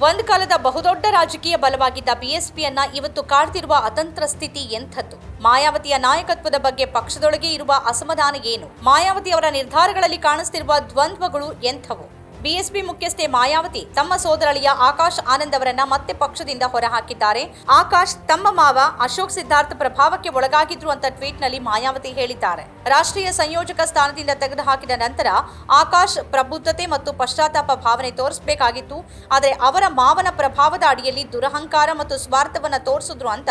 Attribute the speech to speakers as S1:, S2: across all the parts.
S1: ಒಂದು ಕಾಲದ ಬಹುದೊಡ್ಡ ರಾಜಕೀಯ ಬಲವಾಗಿದ್ದ ಬಿಎಸ್ಪಿಯನ್ನ ಇವತ್ತು ಕಾಡ್ತಿರುವ ಅತಂತ್ರ ಸ್ಥಿತಿ ಎಂಥದ್ದು? ಮಾಯಾವತಿಯ ನಾಯಕತ್ವದ ಬಗ್ಗೆ ಪಕ್ಷದೊಳಗೆ ಇರುವ ಅಸಮಾಧಾನ ಏನು? ಮಾಯಾವತಿ ಅವರ ನಿರ್ಧಾರಗಳಲ್ಲಿ ಕಾಣಿಸ್ತಿರುವ ದ್ವಂದ್ವಗಳು ಎಂಥವು? ಬಿಎಸ್ಪಿ ಮುಖ್ಯಸ್ಥೆ ಮಾಯಾವತಿ ತಮ್ಮ ಸೋದರಳಿಯ ಆಕಾಶ್ ಆನಂದ್ ಅವರನ್ನ ಮತ್ತೆ ಪಕ್ಷದಿಂದ ಹೊರಹಾಕಿದ್ದಾರೆ. ಆಕಾಶ್ ತಮ್ಮ ಮಾವ ಅಶೋಕ್ ಸಿದ್ಧಾರ್ಥ ಪ್ರಭಾವಕ್ಕೆ ಒಳಗಾಗಿದ್ರು ಅಂತ ಟ್ವೀಟ್ನಲ್ಲಿ ಮಾಯಾವತಿ ಹೇಳಿದ್ದಾರೆ. ರಾಷ್ಟ್ರೀಯ ಸಂಯೋಜಕ ಸ್ಥಾನದಿಂದ ತೆಗೆದುಹಾಕಿದ ನಂತರ ಆಕಾಶ್ ಪ್ರಬುದ್ಧತೆ ಮತ್ತು ಪಶ್ಚಾತ್ತಾಪ ಭಾವನೆ ತೋರಿಸಬೇಕಾಗಿತ್ತು. ಆದರೆ ಅವರ ಮಾವನ ಪ್ರಭಾವದ ಅಡಿಯಲ್ಲಿ ದುರಹಂಕಾರ ಮತ್ತು ಸ್ವಾರ್ಥವನ್ನು ತೋರಿಸಿದ್ರು ಅಂತ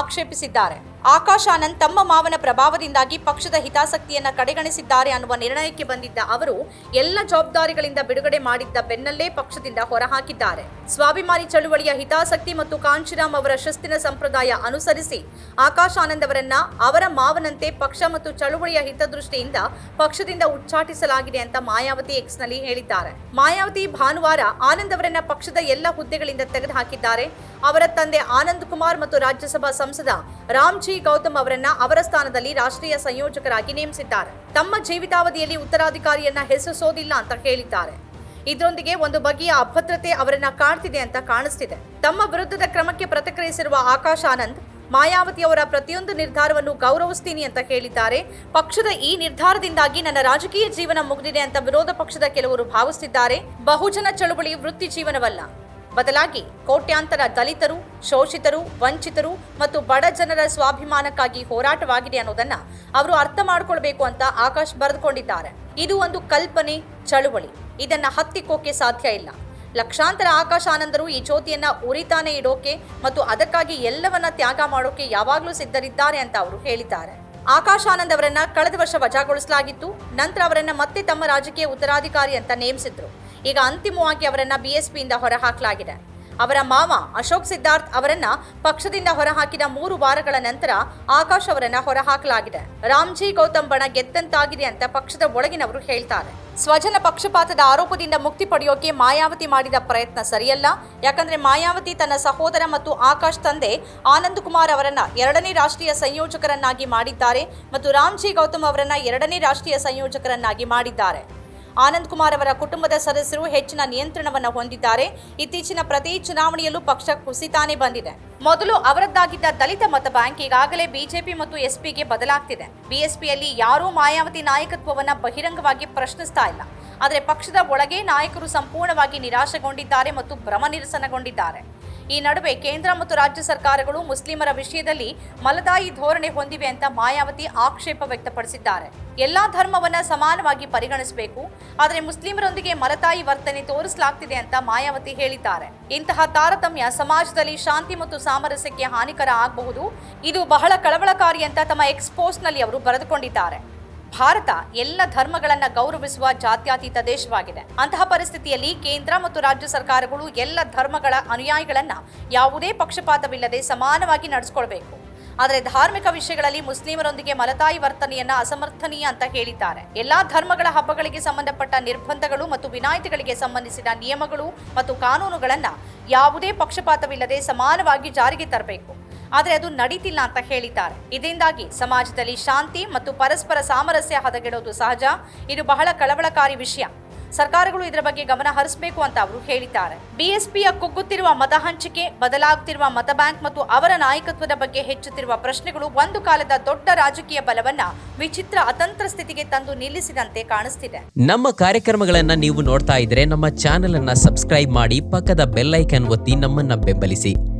S1: ಆಕ್ಷೇಪಿಸಿದ್ದಾರೆ. ಆಕಾಶ್ ಆನಂದ್ ತಮ್ಮ ಮಾವನ ಪ್ರಭಾವದಿಂದಾಗಿ ಪಕ್ಷದ ಹಿತಾಸಕ್ತಿಯನ್ನ ಕಡೆಗಣಿಸಿದ್ದಾರೆ ಅನ್ನುವ ನಿರ್ಣಯಕ್ಕೆ ಬಂದಿದ್ದ ಅವರು, ಎಲ್ಲ ಜವಾಬ್ದಾರಿಗಳಿಂದ ಬಿಡುಗಡೆ ಮಾಡಿದ್ದ ಬೆನ್ನಲ್ಲೇ ಪಕ್ಷದಿಂದ ಹೊರಹಾಕಿದ್ದಾರೆ. ಸ್ವಾಭಿಮಾನಿ ಚಳುವಳಿಯ ಹಿತಾಸಕ್ತಿ ಮತ್ತು ಕಾಂಚಿರಾಮ್ ಅವರ ಶಿಸ್ತಿನ ಸಂಪ್ರದಾಯ ಅನುಸರಿಸಿ ಆಕಾಶ್ ಆನಂದ್ ಅವರನ್ನ ಅವರ ಮಾವನಂತೆ ಪಕ್ಷ ಮತ್ತು ಚಳುವಳಿಯ ಹಿತದೃಷ್ಟಿಯಿಂದ ಪಕ್ಷದಿಂದ ಉಚ್ಚಾಟಿಸಲಾಗಿದೆ ಅಂತ ಮಾಯಾವತಿ ಎಕ್ಸ್ನಲ್ಲಿ ಹೇಳಿದ್ದಾರೆ. ಮಾಯಾವತಿ ಭಾನುವಾರ ಆನಂದ್ ಅವರನ್ನ ಪಕ್ಷದ ಎಲ್ಲ ಹುದ್ದೆಗಳಿಂದ ತೆಗೆದುಹಾಕಿದ್ದಾರೆ. ಅವರ ತಂದೆ ಆನಂದ್ ಕುಮಾರ್ ಮತ್ತು ರಾಜ್ಯಸಭಾ ಸಂಸದ ರಾಮ್ಜಿ ಗೌತಮ್ ಅವರನ್ನ ಅವರ ಸ್ಥಾನದಲ್ಲಿ ರಾಷ್ಟ್ರೀಯ ಸಂಯೋಜಕರಾಗಿ ನೇಮಿಸಿದ್ದಾರೆ. ತಮ್ಮ ಜೀವಿತಾವಧಿಯಲ್ಲಿ ಉತ್ತರಾಧಿಕಾರಿಯನ್ನ ಹೆಸರಿಸೋದಿಲ್ಲ ಅಂತ ಹೇಳಿದ್ದಾರೆ. ಇದರೊಂದಿಗೆ ಒಂದು ಬಗೆಯ ಅಭದ್ರತೆ ಅವರನ್ನ ಕಾಣ್ತಿದೆ ಅಂತ ಕಾಣಿಸ್ತಿದೆ. ತಮ್ಮ ವಿರುದ್ಧದ ಕ್ರಮಕ್ಕೆ ಪ್ರತಿಕ್ರಿಯಿಸಿರುವ ಆಕಾಶ್ ಆನಂದ್, ಮಾಯಾವತಿ ಅವರ ಪ್ರತಿಯೊಂದು ನಿರ್ಧಾರವನ್ನು ಗೌರವಿಸ್ತೀನಿ ಅಂತ ಹೇಳಿದ್ದಾರೆ. ಪಕ್ಷದ ಈ ನಿರ್ಧಾರದಿಂದಾಗಿ ನನ್ನ ರಾಜಕೀಯ ಜೀವನ ಮುಗಿದಿದೆ ಅಂತ ವಿರೋಧ ಪಕ್ಷದ ಕೆಲವರು ಭಾವಿಸುತ್ತಿದ್ದಾರೆ ಬಹುಜನ ಚಳುವಳಿ ವೃತ್ತಿ ಜೀವನವಲ್ಲ. ಬದಲಾಗಿ ಕೋಟ್ಯಾಂತರ ದಲಿತರು, ಶೋಷಿತರು, ವಂಚಿತರು ಮತ್ತು ಬಡ ಜನರ ಸ್ವಾಭಿಮಾನಕ್ಕಾಗಿ ಹೋರಾಟವಾಗಿದೆ ಅನ್ನೋದನ್ನ ಅವರು ಅರ್ಥ ಮಾಡಿಕೊಳ್ಬೇಕು ಅಂತ ಆಕಾಶ್ ಬರೆದುಕೊಂಡಿದ್ದಾರೆ. ಇದು ಒಂದು ಕಲ್ಪನೆ, ಚಳುವಳಿ. ಇದನ್ನ ಹತ್ತಿಕ್ಕೋಕೆ ಸಾಧ್ಯ ಇಲ್ಲ. ಲಕ್ಷಾಂತರ ಆಕಾಶ ಆನಂದರು ಈ ಜ್ಯೋತಿಯನ್ನ ಉರಿತಾನೆ ಇಡೋಕೆ ಮತ್ತು ಅದಕ್ಕಾಗಿ ಎಲ್ಲವನ್ನ ತ್ಯಾಗ ಮಾಡೋಕೆ ಯಾವಾಗಲೂ ಸಿದ್ಧರಿದ್ದಾರೆ ಅಂತ ಅವರು ಹೇಳಿದ್ದಾರೆ. ಆಕಾಶ್ ಆನಂದ್ ಅವರನ್ನ ಕಳೆದ ವರ್ಷ ವಜಾಗೊಳಿಸಲಾಗಿತ್ತು. ನಂತರ ಅವರನ್ನ ಮತ್ತೆ ತಮ್ಮ ರಾಜಕೀಯ ಉತ್ತರಾಧಿಕಾರಿ ಅಂತ ನೇಮಿಸಿದ್ರು. ಈಗ ಅಂತಿಮವಾಗಿ ಅವರನ್ನ ಬಿಎಸ್ಪಿಯಿಂದ ಹೊರಹಾಕಲಾಗಿದೆ. ಅವರ ಮಾವ ಅಶೋಕ್ ಸಿದ್ಧಾರ್ಥ್ ಅವರನ್ನ ಪಕ್ಷದಿಂದ ಹೊರಹಾಕಿದ ಮೂರು ವಾರಗಳ ನಂತರ ಆಕಾಶ್ ಅವರನ್ನ ಹೊರಹಾಕಲಾಗಿದೆ. ರಾಮ್ಜಿ ಗೌತಮ್ ಬಣ ಗೆದ್ದಂತಾಗಿದೆ ಅಂತ ಪಕ್ಷದ ಒಳಗಿನವರು ಹೇಳ್ತಾರೆ. ಸ್ವಜನ ಪಕ್ಷಪಾತದ ಆರೋಪದಿಂದ ಮುಕ್ತಿ ಪಡೆಯೋಕೆ ಮಾಯಾವತಿ ಮಾಡಿದ ಪ್ರಯತ್ನ ಸರಿಯಲ್ಲ. ಯಾಕಂದ್ರೆ ಮಾಯಾವತಿ ತನ್ನ ಸಹೋದರ ಮತ್ತು ಆಕಾಶ್ ತಂದೆ ಆನಂದ್ ಕುಮಾರ್ ಅವರನ್ನ ಎರಡನೇ ರಾಷ್ಟ್ರೀಯ ಸಂಯೋಜಕರನ್ನಾಗಿ ಮಾಡಿದ್ದಾರೆ ಮತ್ತು ರಾಮ್ಜಿ ಗೌತಮ್ ಅವರನ್ನ ಎರಡನೇ ರಾಷ್ಟ್ರೀಯ ಸಂಯೋಜಕರನ್ನಾಗಿ ಮಾಡಿದ್ದಾರೆ. ಆನಂದ್ ಕುಮಾರ್ ಅವರ ಕುಟುಂಬದ ಸದಸ್ಯರು ಹೆಚ್ಚಿನ ನಿಯಂತ್ರಣವನ್ನು ಹೊಂದಿದ್ದಾರೆ. ಇತ್ತೀಚಿನ ಪ್ರತಿ ಚುನಾವಣೆಯಲ್ಲೂ ಪಕ್ಷ ಕುಸಿತಾನೆ ಬಂದಿದೆ. ಮೊದಲು ಅವರದ್ದಾಗಿದ್ದ ದಲಿತ ಮತ ಬ್ಯಾಂಕ್ ಈಗಾಗಲೇ ಬಿಜೆಪಿ ಮತ್ತು ಎಸ್ಪಿಗೆ ಬದಲಾಗ್ತಿದೆ. ಬಿಎಸ್ಪಿಯಲ್ಲಿ ಯಾರೂ ಮಾಯಾವತಿ ನಾಯಕತ್ವವನ್ನು ಬಹಿರಂಗವಾಗಿ ಪ್ರಶ್ನಿಸ್ತಾ ಇಲ್ಲ. ಆದರೆ ಪಕ್ಷದ ಒಳಗೆ ನಾಯಕರು ಸಂಪೂರ್ಣವಾಗಿ ನಿರಾಶೆಗೊಂಡಿದ್ದಾರೆ ಮತ್ತು ಭ್ರಮ ನಿರಸನಗೊಂಡಿದ್ದಾರೆ. ಈ ನಡುವೆ ಕೇಂದ್ರ ಮತ್ತು ರಾಜ್ಯ ಸರ್ಕಾರಗಳು ಮುಸ್ಲಿಮರ ವಿಷಯದಲ್ಲಿ ಮಲದಾಯಿ ಧೋರಣೆ ಹೊಂದಿವೆ ಅಂತ ಮಾಯಾವತಿ ಆಕ್ಷೇಪ ವ್ಯಕ್ತಪಡಿಸಿದ್ದಾರೆ. ಎಲ್ಲಾ ಧರ್ಮವನ್ನ ಸಮಾನವಾಗಿ ಪರಿಗಣಿಸಬೇಕು, ಆದರೆ ಮುಸ್ಲಿಮರೊಂದಿಗೆ ಮಲತಾಯಿ ವರ್ತನೆ ತೋರಿಸಲಾಗ್ತಿದೆ ಅಂತ ಮಾಯಾವತಿ ಹೇಳಿದ್ದಾರೆ. ಇಂತಹ ತಾರತಮ್ಯ ಸಮಾಜದಲ್ಲಿ ಶಾಂತಿ ಮತ್ತು ಸಾಮರಸ್ಯಕ್ಕೆ ಹಾನಿಕರ ಆಗಬಹುದು. ಇದು ಬಹಳ ಕಳವಳಕಾರಿ ಅಂತ ತಮ್ಮ ಎಕ್ಸ್ಪೋಸ್ನಲ್ಲಿ ಅವರು ಬರೆದುಕೊಂಡಿದ್ದಾರೆ. ಭಾರತ ಎಲ್ಲ ಧರ್ಮಗಳನ್ನು ಗೌರವಿಸುವ ಜಾತ್ಯತೀತ ದೇಶವಾಗಿದೆ. ಅಂತಹ ಪರಿಸ್ಥಿತಿಯಲ್ಲಿ ಕೇಂದ್ರ ಮತ್ತು ರಾಜ್ಯ ಸರ್ಕಾರಗಳು ಎಲ್ಲ ಧರ್ಮಗಳ ಅನುಯಾಯಿಗಳನ್ನ ಯಾವುದೇ ಪಕ್ಷಪಾತವಿಲ್ಲದೆ ಸಮಾನವಾಗಿ ನಡೆಸಿಕೊಳ್ಬೇಕು. ಆದರೆ ಧಾರ್ಮಿಕ ವಿಷಯಗಳಲ್ಲಿ ಮುಸ್ಲಿಮರೊಂದಿಗೆ ಮಲತಾಯಿ ವರ್ತನೆಯನ್ನ ಅಸಮರ್ಥನೀಯ ಅಂತ ಹೇಳಿದ್ದಾರೆ. ಎಲ್ಲಾ ಧರ್ಮಗಳ ಹಬ್ಬಗಳಿಗೆ ಸಂಬಂಧಪಟ್ಟ ನಿರ್ಬಂಧಗಳು ಮತ್ತು ವಿನಾಯಿತಿಗಳಿಗೆ ಸಂಬಂಧಿಸಿದ ನಿಯಮಗಳು ಮತ್ತು ಕಾನೂನುಗಳನ್ನ ಯಾವುದೇ ಪಕ್ಷಪಾತವಿಲ್ಲದೆ ಸಮಾನವಾಗಿ ಜಾರಿಗೆ ತರಬೇಕು. ಆದರೆ ಅದು ನಡೀತಿಲ್ಲ ಅಂತ ಹೇಳಿದ್ದಾರೆ. ಇದರಿಂದಾಗಿ ಸಮಾಜದಲ್ಲಿ ಶಾಂತಿ ಮತ್ತು ಪರಸ್ಪರ ಸಾಮರಸ್ಯ ಹದಗೆಡೋದು ಸಹಜ. ಇದು ಬಹಳ ಕಳವಳಕಾರಿ ವಿಷಯ. ಸರ್ಕಾರಗಳು ಇದರ ಬಗ್ಗೆ ಗಮನ ಹರಿಸಬೇಕು ಅಂತ ಅವರು ಹೇಳಿದ್ದಾರೆ. ಬಿಎಸ್ಪಿಯ ಕುಗ್ಗುತ್ತಿರುವ ಮತ ಹಂಚಿಕೆ, ಬದಲಾಗುತ್ತಿರುವ ಮತ ಬ್ಯಾಂಕ್ ಮತ್ತು ಅವರ ನಾಯಕತ್ವದ ಬಗ್ಗೆ ಹೆಚ್ಚುತ್ತಿರುವ ಪ್ರಶ್ನೆಗಳು ಒಂದು ಕಾಲದ ದೊಡ್ಡ ರಾಜಕೀಯ ಬಲವನ್ನ ವಿಚಿತ್ರ ಅತಂತ್ರ ಸ್ಥಿತಿಗೆ ತಂದು ನಿಲ್ಲಿಸಿದಂತೆ ಕಾಣಿಸ್ತಿದೆ.
S2: ನಮ್ಮ ಕಾರ್ಯಕ್ರಮಗಳನ್ನ ನೀವು ನೋಡ್ತಾ ಇದ್ರೆ ನಮ್ಮ ಚಾನೆಲ್ ಅನ್ನ ಸಬ್ಸ್ಕ್ರೈಬ್ ಮಾಡಿ ಪಕ್ಕದ ಬೆಲ್ಲೈಕನ್ ಒತ್ತಿ ನಮ್ಮನ್ನ ಬೆಂಬಲಿಸಿ.